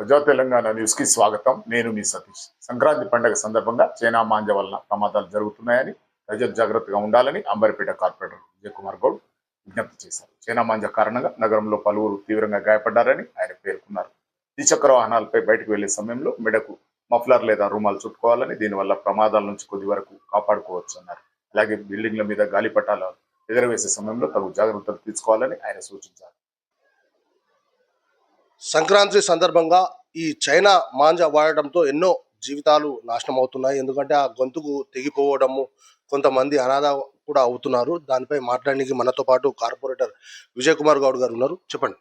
ప్రజా తెలంగాణ న్యూస్కి స్వాగతం. నేను మీ సతీష్. సంక్రాంతి పండుగ సందర్భంగా చైనా మాంజ వలన ప్రమాదాలు జరుగుతున్నాయని ప్రజలు జాగ్రత్తగా ఉండాలని అంబర్పేట కార్పొరేటర్ విజయ్ కుమార్ గౌడ్ విజ్ఞప్తి చేశారు. చైనా మాంజ కారణంగా నగరంలో పలువురు తీవ్రంగా గాయపడ్డారని ఆయన పేర్కొన్నారు. ద్విచక్ర వాహనాలపై బయటకు వెళ్ళే సమయంలో మెడకు మఫ్లర్ లేదా రూమాలు చుట్టుకోవాలని దీనివల్ల ప్రమాదాల నుంచి కొద్ది వరకు కాపాడుకోవచ్చు అన్నారు అలాగే బిల్డింగ్ల మీద గాలిపటాలు ఎగరవేసే సమయంలో తగు జాగ్రత్తలు తీసుకోవాలని ఆయన సూచించారు. సంక్రాంతి సందర్భంగా ఈ చైనా మాంజ వాడటంతో ఎన్నో జీవితాలు నాశనం అవుతున్నాయి ఎందుకంటే ఆ గొంతుకు తెగిపోవడము కొంతమంది అనాథ కూడా అవుతున్నారు. దానిపై మాట్లాడడానికి మనతో పాటు కార్పొరేటర్ విజయ్ కుమార్ గౌడ్ గారు ఉన్నారు. చెప్పండి.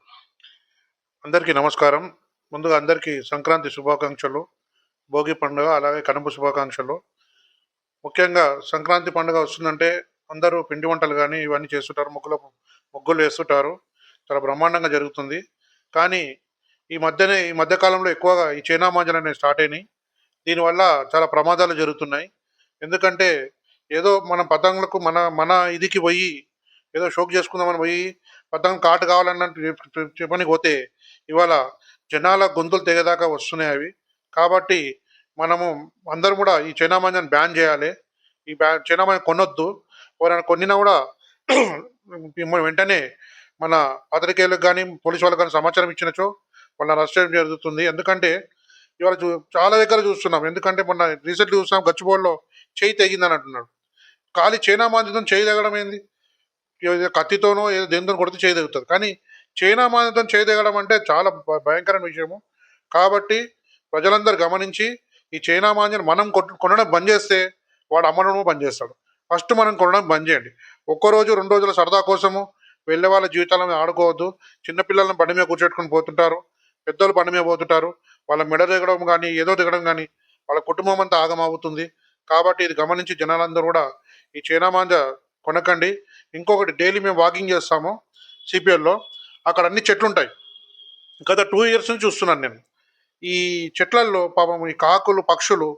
అందరికీ నమస్కారం. ముందుగా అందరికీ సంక్రాంతి శుభాకాంక్షలు భోగి పండుగ అలాగే కనుమ శుభాకాంక్షలు. ముఖ్యంగా సంక్రాంతి పండుగ వస్తుందంటే అందరూ పిండి వంటలు కానీ ఇవన్నీ చేస్తుంటారు. ముగ్గులు ముగ్గులు వేస్తుంటారు. చాలా బ్రహ్మాండంగా జరుగుతుంది. కానీ ఈ మధ్యనే ఈ మధ్యకాలంలో ఎక్కువగా ఈ చైనా మాంజలు అనేవి స్టార్ట్ అయినాయి. దీనివల్ల చాలా ప్రమాదాలు జరుగుతున్నాయి. ఎందుకంటే ఏదో మన పతంగులకు మన మన ఇదికి పోయి ఏదో షోక్ చేసుకుందామని పోయి పతంగం కాటు కావాలన్నట్టు చెప్పని పోతే ఇవాళ జనాల గొంతులు తెగేదాకా వస్తున్నాయి అవి. కాబట్టి మనము అందరం కూడా ఈ చైనా మాంజాన్ని బ్యాన్ చేయాలి. ఈ బ్యా చైనా మాంజ కొనొద్దు. ఎవరైనా కొన్నినా కూడా వెంటనే మన పత్రికేయులకు కానీ పోలీసు వాళ్ళకి కానీ సమాచారం ఇచ్చినచో వాళ్ళని అరెస్ట్ చేయడం జరుగుతుంది? ఎందుకంటే ఇవాళ చూ చాలా దగ్గర చూస్తున్నాం. ఎందుకంటే మొన్న రీసెంట్గా చూస్తున్నాం గచ్చిబోల్లో చేయి తెగిందని అంటున్నాడు. ఖాళీ చైనా మాంజతో చేయి తెగడం ఏంది? కత్తితోనో ఏదో దేనితో కొడితే చేయి తెగుతుంది. కానీ చైనా మాంజతో చేయి తెగడం అంటే చాలా భయంకరమైన విషయము. కాబట్టి ప్రజలందరూ గమనించి ఈ చైనా మాంజను మనం కొనడం బంద్ చేస్తే వాడు అమ్మడము బంద్ చేస్తాడు. ఫస్ట్ మనం కొనడం బంద్ చేయండి. ఒక్క రోజు రెండు రోజుల సరదా కోసము వెళ్ళే వాళ్ళ జీవితాలను ఆడుకోవద్దు. చిన్నపిల్లలను బండి మీద కూర్చోట్టుకుని పోతుంటారు. పెద్దోళ్ళు బండి మీద పోతుంటారు. వాళ్ళ మెడ దిగడం కానీ ఏదో దిగడం కానీ వాళ్ళ కుటుంబం అంతా ఆగమవుతుంది కాబట్టి ఇది గమనించి జనాలందరూ కూడా ఈ చైనా మాంజ కొనకండి. ఇంకొకటి డైలీ మేము వాకింగ్ చేస్తాము సిపిఎల్లో. అక్కడ అన్ని చెట్లు ఉంటాయి గత టూ ఇయర్స్ నుంచి చూస్తున్నాను నేను. ఈ చెట్లల్లో పాపం ఈ కాకులు పక్షులు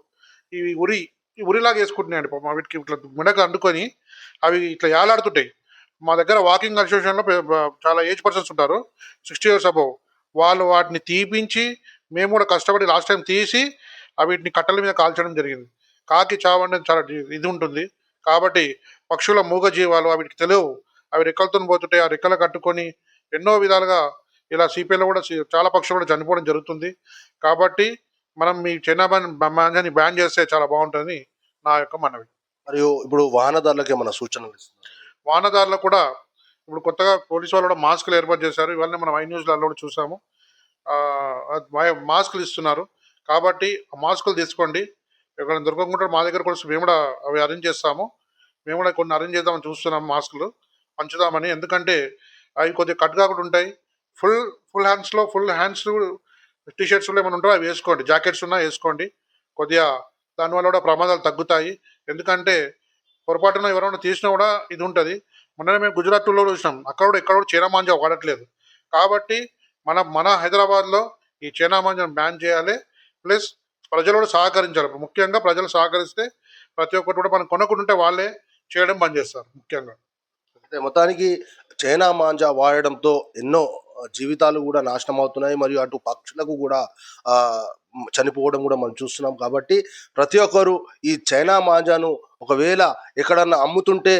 ఇవి ఉరి ఈ ఉరిలాగా వేసుకుంటున్నాయండి పాపం. వీటికి ఇట్లా మిడక అందుకొని అవి ఇట్లా యాలాడుతుంటాయి. మా దగ్గర వాకింగ్ అసోసియేషన్లో చాలా ఏజ్ పర్సన్స్ ఉంటారు. Sixty years above. వాళ్ళు వాటిని తీపించి మేము కూడా కష్టపడి లాస్ట్ టైం తీసి వీటిని కట్టెల మీద కాల్చడం జరిగింది. కాకి చావు అనేది చాలా ఇది ఉంటుంది. కాబట్టి పక్షుల మూగ జీవాలు వీటికి తెలియవు. అవి రెక్కలతో పోతుంటాయి. ఆ రెక్కలు కట్టుకొని ఎన్నో విధాలుగా ఇలా సిపిఎల్లో కూడా చాలా పక్షులు కూడా చనిపోవడం జరుగుతుంది. కాబట్టి మనం మీ చైనా మాంజాన్ని బ్యాన్ చేస్తే చాలా బాగుంటుంది నా యొక్క మనవి. మరియు ఇప్పుడు వాహనదారులకు ఏమైనా సూచనలు వాహనదారులకు కూడా ఇప్పుడు కొత్తగా పోలీసు వాళ్ళు కూడా మాస్కులు ఏర్పాటు చేశారు. ఇవన్నీ మనం ఐ న్యూస్లలో కూడా చూసాము. మాస్కులు ఇస్తున్నారు. కాబట్టి ఆ మాస్కులు తీసుకోండి. ఎక్కడ దొరకకుండా మా దగ్గర కూడా మేము కూడా అవి అరేంజ్ చేస్తాము. మేము కూడా కొన్ని అరేంజ్ చేద్దామని చూస్తున్నాం మాస్కులు. పంచుదామని. ఎందుకంటే అవి కొద్దిగా కట్ కాకుండా ఉంటాయి. ఫుల్ ఫుల్ హ్యాండ్స్లో ఫుల్ హ్యాండ్స్ టీ షర్ట్స్లో ఏమైనా ఉంటాయో అవి వేసుకోండి. జాకెట్స్ ఉన్నా వేసుకోండి. కొద్దిగా దానివల్ల కూడా ప్రమాదాలు తగ్గుతాయి. ఎందుకంటే పొరపాటున ఎవరైనా తీసినా కూడా ఇది ఉంటుంది. మొన్న మేము గుజరాత్లో చూసినాం. అక్కడ కూడా ఇక్కడ చైనా మాంజా వాడట్లేదు. కాబట్టి మన మన హైదరాబాద్లో ఈ చీనామాంజాను బ్యాన్ చేయాలి. ప్లస్ ప్రజలు కూడా సహకరించాలి. ముఖ్యంగా ప్రజలు సహకరిస్తే ప్రతి ఒక్కటి కూడా మనం కొనకుంటుంటే వాళ్ళే చేయడం బంద్ చేస్తారు ముఖ్యంగా. అయితే మొత్తానికి చైనా మాంజా వాడడంతో ఎన్నో జీవితాలు కూడా నాశనం అవుతున్నాయి మరియు అటు పక్షులకు కూడా చనిపోవడం కూడా మనం చూస్తున్నాం. కాబట్టి ప్రతి ఒక్కరు ఈ చైనా మాంజాను ఒకవేళ ఎక్కడన్నా అమ్ముతుంటే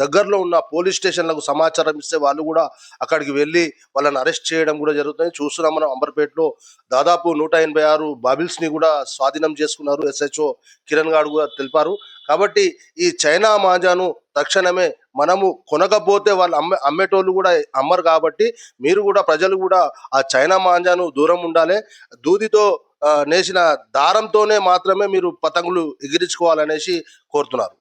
దగ్గరలో ఉన్న పోలీస్ స్టేషన్లకు సమాచారం ఇస్తే వాళ్ళు కూడా అక్కడికి వెళ్ళి వాళ్ళని అరెస్ట్ చేయడం కూడా జరుగుతుంది. చూస్తున్నాం మనం అంబర్పేటలో దాదాపు నూట ఎనభై ఆరు బాబిల్స్ని కూడా స్వాధీనం చేసుకున్నారు. ఎస్హెచ్ఓ కిరణ్ గారు కూడా తెలిపారు. కాబట్టి ఈ చైనా మాంజాను తక్షణమే మనము కొనకపోతే వాళ్ళు అమ్మే అమ్మేటోళ్ళు కూడా అమ్మరు కాబట్టి మీరు కూడా ప్రజలు కూడా ఆ చైనా మాంజాను దూరం ఉండాలి. దూదితో నేసిన దారంతోనే మాత్రమే మీరు పతంగులు ఎగిరించుకోవాలనేసి కోరుతున్నారు.